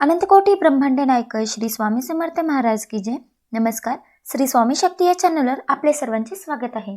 अनंतकोटी ब्रह्मांड नायक श्री स्वामी समर्थ महाराज की जय. नमस्कार. श्री स्वामी शक्ती या चॅनलवर आपले सर्वांचे स्वागत आहे.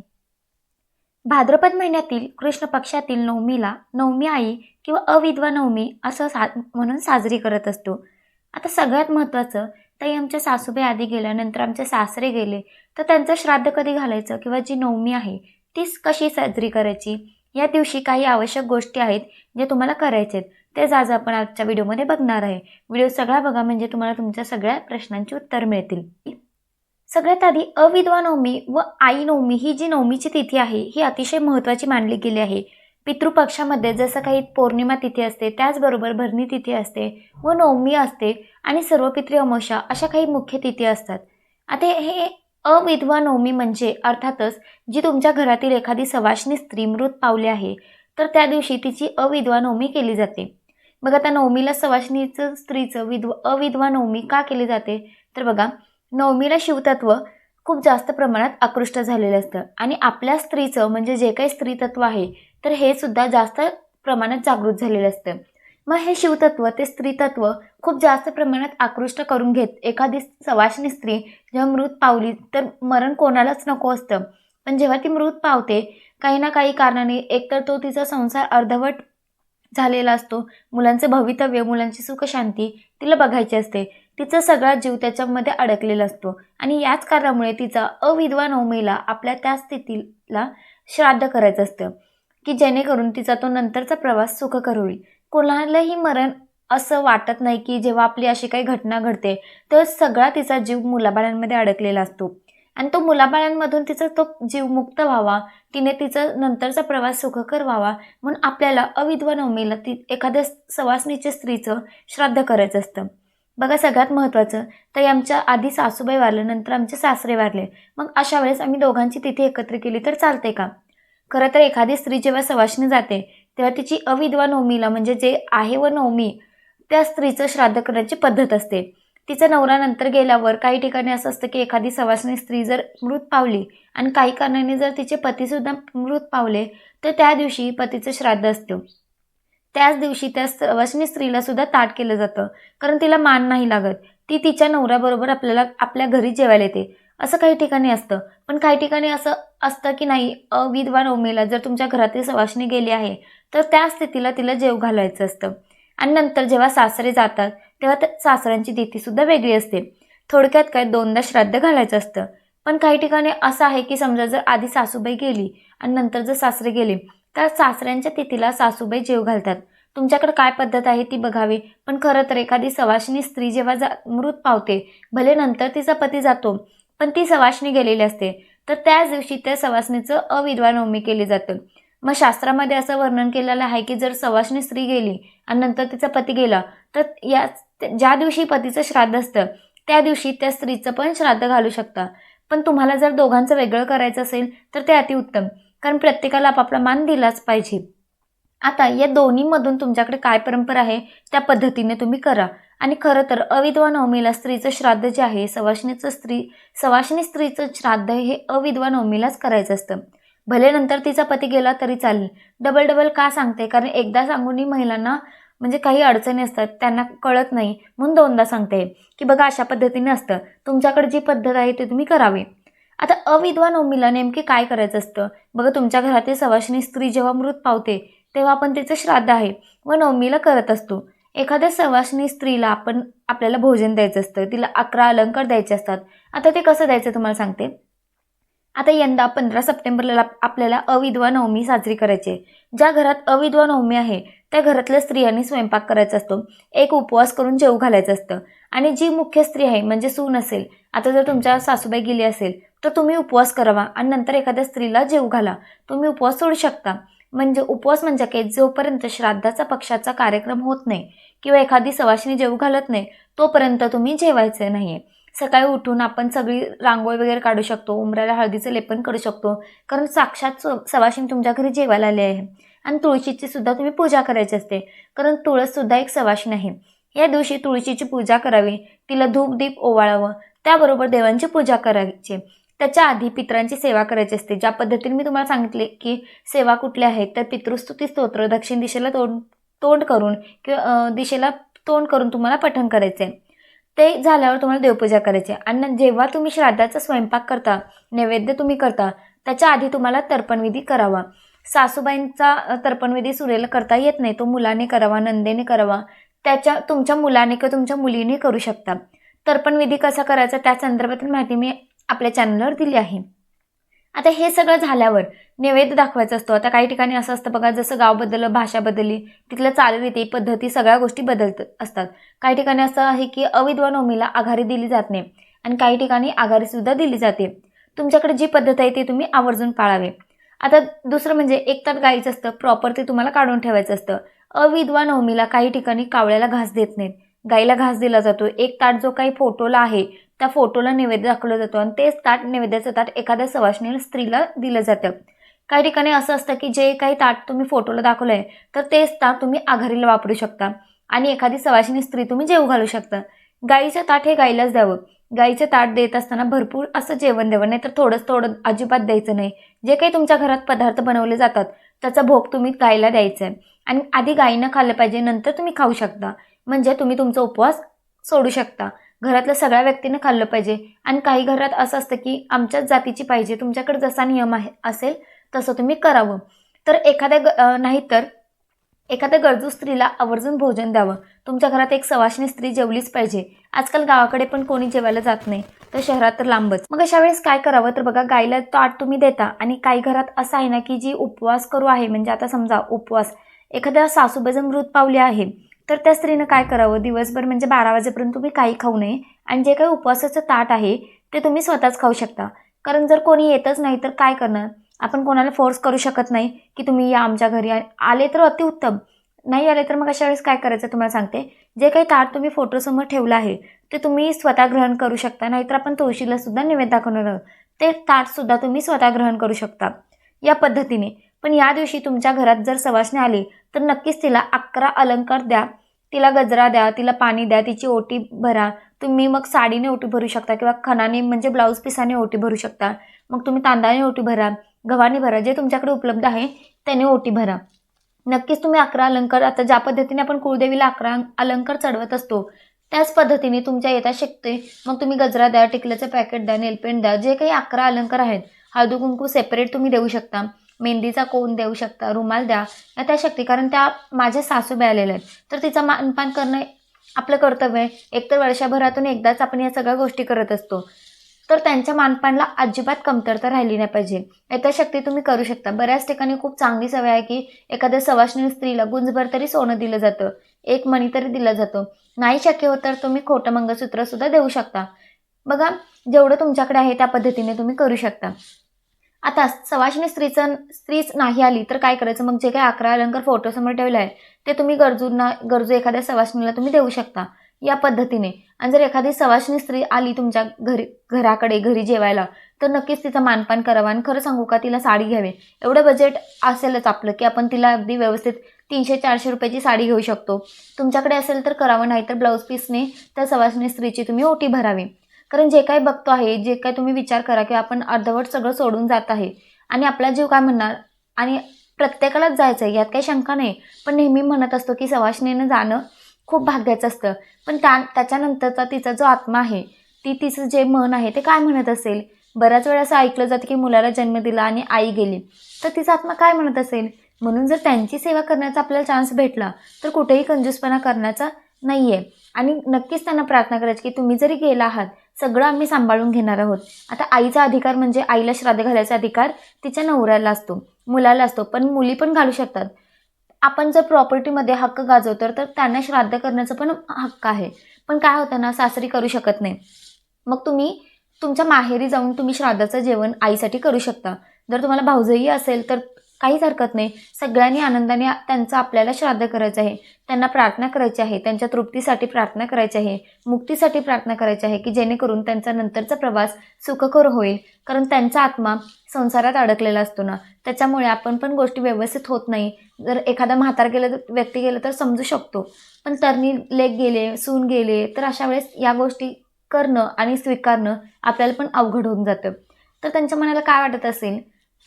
भाद्रपद महिन्यातील कृष्ण पक्षातील नवमीला नवमी आई किंवा अविधवा नवमी असं सा म्हणून साजरी करत असतो. आता सगळ्यात महत्त्वाचं ताई आमच्या सासूबाई आधी गेल्यानंतर आमचे सासरे गेले तर त्यांचं श्राद्ध कधी घालायचं किंवा जी नवमी आहे तीच कशी साजरी करायची? या दिवशी काही आवश्यक गोष्टी आहेत जे तुम्हाला करायचे आहेत तेच आज आपण आजच्या व्हिडिओमध्ये बघणार आहे. व्हिडिओ सगळा बघा म्हणजे तुम्हाला तुमच्या सगळ्या प्रश्नांची उत्तर मिळतील. सगळ्यात आधी अविधवा नवमी व आई नवमी ही जी नवमीची तिथी आहे ही अतिशय महत्त्वाची मानली गेली आहे. पितृपक्षामध्ये जसं काही पौर्णिमा तिथी असते त्याचबरोबर भरणी तिथी असते व नवमी असते आणि सर्व पितृ अमावस्या अशा काही मुख्य तिथी असतात. आता हे अविधवा नवमी म्हणजे अर्थातच जी तुमच्या घरातील एखादी सवाशनी स्त्री मृत पावली आहे तर त्या दिवशी तिची अविधवा नवमी केली जाते. बघा आता नवमीला सवाशिनीचं स्त्रीचं विधवा अविधवा नवमी का केली जाते? तर बघा नवमीला शिवतत्व खूप जास्त प्रमाणात आकृष्ट झालेलं असतं. आणि आपल्या स्त्रीचं म्हणजे जे काही स्त्रीतत्व आहे तर हे सुद्धा जास्त प्रमाणात जागृत झालेलं असतं. मग हे शिवतत्व ते स्त्रीतत्व खूप जास्त प्रमाणात आकृष्ट करून घेत एखादी सवाशिनी स्त्री जेव्हा मृत पावली तर मरण कोणालाच नको असतं. पण जेव्हा ती मृत पावते काही ना काही कारणाने एकतर तो तिचा संसार अर्धवट झालेला असतो. मुलांचं भवितव्य मुलांची सुखशांती तिला बघायची असते. तिचा सगळा जीव त्याच्यामध्ये अडकलेला असतो. आणि याच कारणामुळे तिचा अविधवा नवमीला आपल्या त्या स्थितीला श्राद्ध करायचं असतं. की जेणेकरून तिचा तो नंतरचा प्रवास सुखकर होईल. कोणालाही मरण असं वाटत नाही की जेव्हा आपली अशी काही घटना घडते तर सगळा तिचा जीव मुलाबाळांमध्ये अडकलेला असतो. आणि तो मुलाबाळांमधून तिचा तो जीव मुक्त व्हावा तिने तिचा नंतरचा प्रवास सुखकर व्हावा म्हणून आपल्याला अविधवा नवमीला ती एखाद्या सवासनीच्या स्त्रीचं श्राद्ध करायचं असतं. बघा सगळ्यात महत्त्वाचं तर आमच्या आधी सासूबाई वारले नंतर आमचे सासरे वारले. मग अशा वेळेस आम्ही दोघांची तिथे एकत्र केली तर चालते का? खरं तर एखादी स्त्री जेव्हा सवासणी जाते तेव्हा तिची अविधवा नवमीला म्हणजे जे आहे व नवमी त्या स्त्रीचं श्राद्ध करण्याची पद्धत असते. तिचा नवरा नंतर गेल्यावर काही ठिकाणी असं असतं की एखादी सवासणी स्त्री जर मृत पावली आणि काही कारणाने जर तिचे पतीसुद्धा मृत पावले तर त्या दिवशी पतीचं श्राद्ध असतं. त्याच दिवशी त्या सवासणी स्त्रीला सुद्धा ताट केलं जातं कारण तिला मान नाही लागत. ती तिच्या नवऱ्याबरोबर आपल्याला आपल्या घरी जेवायला येते. असं काही ठिकाणी असतं. पण काही ठिकाणी असं असतं की नाही अविधवा नवमीला जर तुमच्या घरातील सवासणी गेली आहे तर त्या स्थितीला तिला जेव घालायचं असतं. आणि नंतर जेव्हा सासरे जातात तेव्हा त्या सासऱ्यांची तिथीसुद्धा वेगळी असते. थोडक्यात काय दोनदा श्राद्ध घालायचं असतं. पण काही ठिकाणी असं आहे की समजा जर आधी सासूबाई गेली आणि नंतर जर सासरे गेले तर सासऱ्यांच्या तिथीला सासूबाई जेव घालतात. तुमच्याकडे काय पद्धत आहे ती बघावी. पण खरं तर एखादी सवाशिनी स्त्री जेव्हा जा मृत पावते भले नंतर तिचा पती जातो पण ती सवाशिनी गेलेली असते. तर त्याच दिवशी त्या सवासणीचं अविधवा नवमी केली जातं. मग शास्त्रामध्ये असं वर्णन केलेलं आहे की जर सवाशणी स्त्री गेली आणि नंतर तिचा पती गेला तर या ज्या दिवशी पतीचं श्राद्ध असतं त्या दिवशी त्या स्त्रीचं पण श्राद्ध घालू शकता. पण तुम्हाला जर दोघांचं वेगळं करायचं असेल तर ते अतिउत्तम कारण प्रत्येकाला आपापला मान दिलाच पाहिजे. आता या दोन्हीमधून तुमच्याकडे काय परंपरा आहे त्या पद्धतीने तुम्ही करा. आणि खरं तर अविधवा नवमीला स्त्रीचं श्राद्ध जे आहे सवाशणीचं स्त्री सवाशणी स्त्रीचं श्राद्ध हे अविधवा नवमीलाच करायचं असतं. भले नंतर तिचा पती गेला तरी चालेल. डबल डबल का सांगते? कारण एकदा सांगूनही महिलांना म्हणजे काही अडचणी असतात त्यांना कळत नाही. म्हणून दोनदा सांगते की बघा अशा पद्धतीने असतं. तुमच्याकडे जी पद्धत आहे ती तुम्ही करावी. आता अविधवा नवमीला नेमके काय करायचं असतं? बघा तुमच्या घरातील सवाशिनी स्त्री जेव्हा मृत पावते तेव्हा आपण तिचं श्राद्ध आहे व नवमीला करत असतो. एखाद्या सवाशिनी स्त्रीला आपण आपल्याला भोजन द्यायचं असतं तिला अकरा अलंकार द्यायचे असतात. आता ते कसं द्यायचं तुम्हाला सांगते. आता यंदा पंधरा सप्टेंबरला आपल्याला अविधवा नवमी साजरी करायची आहे. ज्या घरात अविधवा नवमी आहे त्या घरातल्या स्त्रियांनी स्वयंपाक करायचा असतो. एक उपवास करून जेव घालायचं असतं. आणि जी मुख्य स्त्री आहे म्हणजे सून असेल आता जर तुमच्या सासूबाई गेली असेल तर तुम्ही उपवास करावा आणि नंतर एखाद्या स्त्रीला जेव घाला. तुम्ही उपवास सोडू शकता. म्हणजे उपवास म्हणजे काय? जोपर्यंत श्राद्धाचा पक्षाचा कार्यक्रम होत नाही किंवा एखादी सवाशिनी जेव घालत नाही तोपर्यंत तुम्ही जेवायचं नाही आहे सकाळी उठून आपण सगळी रांगोळी वगैरे काढू शकतो उमऱ्याला हळदीचं लेपन करू शकतो. कारण साक्षात सवाशिनी तुमच्या घरी जेवायला आले आहे. आणि तुळशीची सुद्धा तुम्ही पूजा करायची असते. कारण तुळससुद्धा एक सवाशीन आहे. या दिवशी तुळशीची पूजा करावी तिला धूप दीप ओवाळावं त्याबरोबर देवांची पूजा करायची. त्याच्या आधी पित्रांची सेवा करायची असते. ज्या पद्धतीने मी तुम्हाला सांगितले की सेवा कुठल्या आहेत तर पितृस्तुती स्तोत्र दक्षिण दिशेला तोंड तोंड करून किंवा दिशेला तोंड करून तुम्हाला पठण करायचं आहे ते झाल्यावर तुम्हाला देवपूजा करायची आहे. आणि जेव्हा तुम्ही श्राद्धाचा स्वयंपाक करता नैवेद्य तुम्ही करता त्याच्या आधी तुम्हाला तर्पणविधी करावा. सासूबाईंचा तर्पणविधी सुरेला करता येत नाही तो मुलाने करावा नंदेने करावा. त्याच्या तुमच्या मुलाने किंवा तुमच्या मुलीने करू शकता. तर्पणविधी कसा करायचा त्या संदर्भातील माहिती मी आपल्या चॅनलवर दिली आहे. आता हे सगळं झाल्यावर नैवेद्य दाखवायचा असतो. आता काही ठिकाणी असं असतं बघा जसं गाव बदललं भाषा बदलली तिथल्या चालरीती पद्धती सगळ्या गोष्टी बदलत असतात. काही ठिकाणी असं आहे की अविधवा नवमीला आघाडी दिली जात नाही आणि काही ठिकाणी आघाडीसुद्धा दिली जाते. तुमच्याकडे जी पद्धत आहे ती तुम्ही आवर्जून पाळावे. आता दुसरं म्हणजे एक तर गाईचं असतं प्रॉपर ते तुम्हाला काढून ठेवायचं असतं. अविधवा नवमीला काही ठिकाणी कावळ्याला घास देत नाहीत. गाईला घास दिला जातो. एक ताट जो काही फोटोला आहे त्या फोटोला नैवेद्य दाखवला जातो आणि तेच ताट नैवेद्याचं ताट एखाद्या सवाशणी स्त्रीला दिलं जातं. काही ठिकाणी असं असतं की जे काही ताट तुम्ही फोटोला दाखवलं आहे तर तेच ताट तुम्ही आघाडीला वापरू शकता. आणि एखादी सवाशिनी स्त्री तुम्ही जेव घालू शकता. गाईचं ताट हे गाईलाच द्यावं. गाईचं ताट देत असताना भरपूर असं जेवण द्यावं नाही तर थोडंच थोडं अजिबात द्यायचं नाही. जे काही तुमच्या घरात पदार्थ बनवले जातात त्याचा भोग तुम्ही गाईला द्यायचा आहे. आणि आधी गाईनं खाल्लं पाहिजे नंतर तुम्ही खाऊ शकता. म्हणजे तुम्ही तुमचा उपवास सोडू शकता. घरातल्या सगळ्या व्यक्तीने खाल्लं पाहिजे. आणि काही घरात असं असतं की आमच्याच जातीची पाहिजे तुमच्याकडे जसा नियम आहे असेल तसं तुम्ही करावं. तर एखाद्या ग नाही नाहीतर एखाद्या गरजू स्त्रीला आवर्जून भोजन द्यावं. तुमच्या घरात एक सवाशिनी स्त्री जेवलीच पाहिजे. आजकाल गावाकडे पण कोणी जेवायला जात नाही तर शहरात तर लांबच. मग अशा वेळेस काय करावं? तर बघा गायला ताट तुम्ही देता. आणि काही घरात असं आहे ना की जी उपवास करू आहे म्हणजे आता समजा उपवास. एखाद्या सासूबाईचं मृत पावली आहे. तर त्या स्त्रीनं काय करावं? दिवसभर म्हणजे बारा वाजेपर्यंत तुम्ही काही खाऊ नये आणि जे काही उपवासाचं ताट आहे ते तुम्ही स्वतःच खाऊ शकता. कारण जर कोणी येतच नाही तर काय करणार? आपण कोणाला फोर्स करू शकत नाही की तुम्ही या आमच्या घरी आ- आले तर अतिउत्तम. नाही आले तर मग अशा वेळेस काय करायचं तुम्हाला सांगते? जे काही ताट तुम्ही फोटोसमोर ठेवलं आहे ते तुम्ही स्वतः ग्रहण करू शकता. नाहीतर आपण तुळशीला सुद्धा नैवेद्य दाखवणार आहोत. ते ताटसुद्धा तुम्ही स्वतः ग्रहण करू शकता. या पद्धतीने. पण या दिवशी तुमच्या घरात जर सवासणी आली तर नक्कीच तिला अकरा अलंकार द्या. तिला गजरा द्या तिला पाणी द्या तिची ओटी भरा. तुम्ही मग साडीने ओटी भरू शकता किंवा खणाने म्हणजे ब्लाऊज पिसाने ओटी भरू शकता. मग तुम्ही तांदळाने ओटी भरा गव्हाने भरा जे तुमच्याकडे उपलब्ध आहे त्याने ओटी भरा. नक्कीच तुम्ही अकरा अलंकार आता ज्या पद्धतीने आपण कुळदेवीला अकरा अलंकार चढवत असतो त्याच पद्धतीने तुमच्या यथाशक्ती मग तुम्ही गजरा द्या टिकल्याचं पॅकेट द्या नेलपेंट द्या जे काही अकरा अलंकार आहेत हळदी कुंकू सेपरेट तुम्ही देऊ शकता. मेहंदीचा कोण देऊ शकता? रुमाल द्या. या त्या शक्ती कारण त्या माझ्या सासूबाई आलेल्या आहेत. तर तिचा मानपान करणं आपलं कर्तव्य आहे. एकतर वर्षभरातून एकदाच आपण या सगळ्या गोष्टी करत असतो. तर त्यांच्या मानपानला अजिबात कमतरता राहिली नाही पाहिजे. यथाशक्ती तुम्ही करू शकता. बऱ्याच ठिकाणी खूप चांगली सवय आहे की एखाद्या सवाष्णी स्त्रीला गुंजभर तरी सोनं दिलं जातं. एक मणी तरी दिलं जातं. नाही शक्य होत तर तुम्ही खोटं मंगळसूत्रसुद्धा देऊ शकता. बघा जेवढं तुमच्याकडे आहे त्या पद्धतीने तुम्ही करू शकता. आता सवाशिनी स्त्रीचं स्त्रीच नाही आली तर काय करायचं? मग जे काही अकरा अलंकार फोटोसमोर ठेवले आहे ते तुम्ही गरजूंना गरजू एखाद्या सवाशिनीला तुम्ही देऊ शकता या पद्धतीने. आणि जर एखादी सवाशिनी स्त्री आली तुमच्या घरी घराकडे घरी जेवायला तर नक्कीच तिचं मानपान करावं आणि खरं सांगू का तिला साडी घ्यावी. एवढं बजेट असेलच आपलं की आपण तिला अगदी व्यवस्थित तीनशे चारशे रुपयाची साडी घेऊ शकतो. तुमच्याकडे असेल तर करावं नाही तर ब्लाऊज पीसने त्या सवाशिनी स्त्रीची तुम्ही ओटी भरावी. कारण जे काही बघतो आहे जे काही तुम्ही विचार करा की आपण अर्धवट सगळं सोडून जात आहे आणि आपला जीव काय म्हणणार? आणि प्रत्येकालाच जायचं आहे यात काही शंका नाही. पण नेहमी म्हणत असतो की सवाशिनीनं जाणं खूप भाग्याचं असतं. पण त्या त्याच्यानंतरचा तिचा जो आत्मा आहे ती तिचं जे मन आहे ते काय म्हणत असेल? बऱ्याच वेळा असं ऐकलं जातं की मुलाला जन्म दिला आणि आई गेली. तर तिचा आत्मा काय म्हणत असेल? म्हणून जर त्यांची सेवा करण्याचा आपल्याला चान्स भेटला तर कुठेही कंजूसपणा करण्याचा नाही आहे आणि नक्कीच त्यांना प्रार्थना करायची की तुम्ही जरी गेला आहात सगळं आम्ही सांभाळून घेणार आहोत. आता आईचा अधिकार म्हणजे आईला श्राद्ध घालायचा अधिकार तिच्या नवऱ्याला असतो मुलाला असतो पण मुली पण घालू शकतात. आपण जर प्रॉपर्टीमध्ये हक्क गाजवतो तर त्यांना श्राद्ध करण्याचा पण हक्क आहे. पण काय होतं ना सासरी करू शकत नाही. मग तुम्ही तुमच्या माहेरी जाऊन तुम्ही श्राद्धाचं जेवण आईसाठी करू शकता. जर तुम्हाला भाऊजही असेल तर काहीच हरकत नाही. सगळ्यांनी आनंदाने त्यांचं आपल्याला श्राद्ध करायचं आहे. त्यांना प्रार्थना करायची आहे. त्यांच्या तृप्तीसाठी प्रार्थना करायची आहे. मुक्तीसाठी प्रार्थना करायची आहे की जेणेकरून त्यांचा नंतरचा प्रवास सुखकर होईल. कारण त्यांचा आत्मा संसारात अडकलेला असतो ना. त्याच्यामुळे आपण पण गोष्टी व्यवस्थित होत नाही. जर एखादा म्हातार गेलं तर व्यक्ती गेलं तर समजू शकतो. पण तरणी लेख गेले सून गेले तर अशा वेळेस या गोष्टी करणं आणि स्वीकारणं आपल्याला पण अवघड होऊन जातं. तर त्यांच्या मनाला काय वाटत असेल?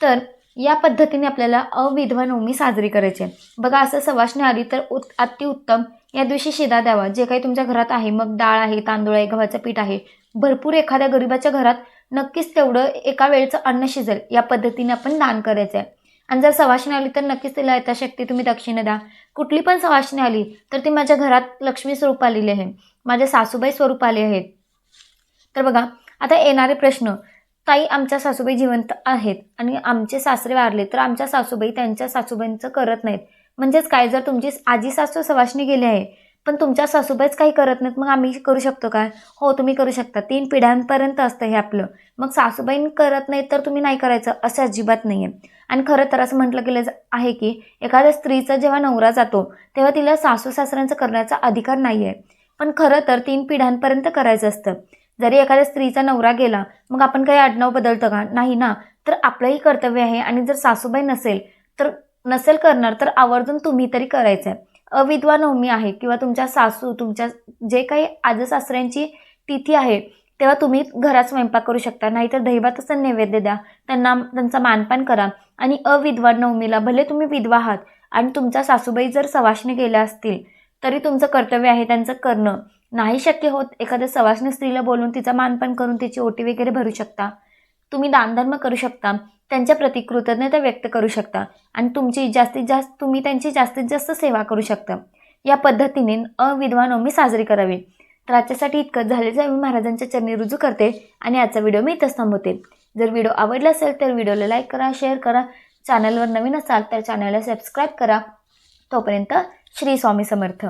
तर या पद्धतीने आपल्याला अविधवा नवमी साजरी करायची आहे. बघा असं सवासणी आली तर उत अतिउत्तम. या दिवशी शिदा द्यावा. जे काही तुमच्या घरात आहे मग डाळ आहे तांदूळ आहे गव्हाचं पीठ आहे भरपूर एखाद्या गरिबाच्या घरात नक्कीच तेवढं एका वेळचं अन्न शिजेल. या पद्धतीने आपण दान करायचं आहे. आणि जर सवाशणी आली तर नक्कीच तिला यथाशक्ती तुम्ही दक्षिणा द्या. कुठली पण सवाशणी आली तर ती माझ्या घरात लक्ष्मी स्वरूप आलेली आहे. माझ्या सासूबाई स्वरूप आले आहेत. तर बघा आता येणारे प्रश्न. ताई आमच्या सासूबाई जिवंत आहेत आणि आमचे सासरे वारले तर आमच्या सासूबाई त्यांच्या सासूबाईंचं करत नाहीत. म्हणजेच काय जर तुमची आजी सासू सवाशणी गेली आहे पण तुमच्या सासूबाईच काही करत नाहीत मग आम्ही करू शकतो काय हो तुम्ही करू शकता. तीन पिढ्यांपर्यंत असतं हे आपलं. मग सासूबाईं करत नाहीत तर तुम्ही नाही करायचं असं अजिबात नाही आहे आणि खरं तर असं म्हटलं गेलं आहे की एखाद्या स्त्रीचा जेव्हा नवरा जातो तेव्हा तिला सासू सासऱ्यांचं करण्याचा अधिकार नाही आहे पण खरं तर तीन पिढ्यांपर्यंत करायचं असतं. जरी एखाद्या स्त्रीचा नवरा गेला मग आपण काही आडनाव बदलतं का? नाही ना. तर आपलंही कर्तव्य आहे आणि जर सासूबाई नसेल तर नसेल करणार तर आवर्जून तुम्ही तरी करायचं आहे अविधवा नवमी आहे किंवा तुमच्या सासू तुमच्या जे काही आजसासऱ्यांची तिथी आहे तेव्हा तुम्ही घरात स्वयंपाक करू शकता. नाहीतर दहीभाताचं नैवेद्य द्या. त्यांना त्यांचा मानपान करा. आणि अविधवा नवमीला भले तुम्ही विधवा आहात आणि तुमच्या सासूबाई जर सवाशने गेल्या असतील तरी तुमचं कर्तव्य आहे त्यांचं करणं. नाही शक्य होत एखाद्या सवाशनी स्त्रीला बोलून तिचा मानपान करून तिची ओटी वगैरे भरू शकता. तुम्ही दानधर्म करू शकता. त्यांच्या प्रति कृतज्ञता व्यक्त करू शकता. आणि तुमची जास्तीत जास्त तुम्ही त्यांची जास्तीत जास्त सेवा करू शकता. या पद्धतीने अविधवा नवमी साजरी करावी. तर आजच्यासाठी इतकंच झालेलं आहे मी महाराजांच्या चरणी रुजू करते आणि आजचा व्हिडिओ मी इथंच थांबवते. जर व्हिडिओ आवडला असेल तर व्हिडिओला लाईक करा शेअर करा. चॅनलवर नवीन असाल तर चॅनलला सबस्क्राईब करा. तोपर्यंत श्री स्वामी समर्थ.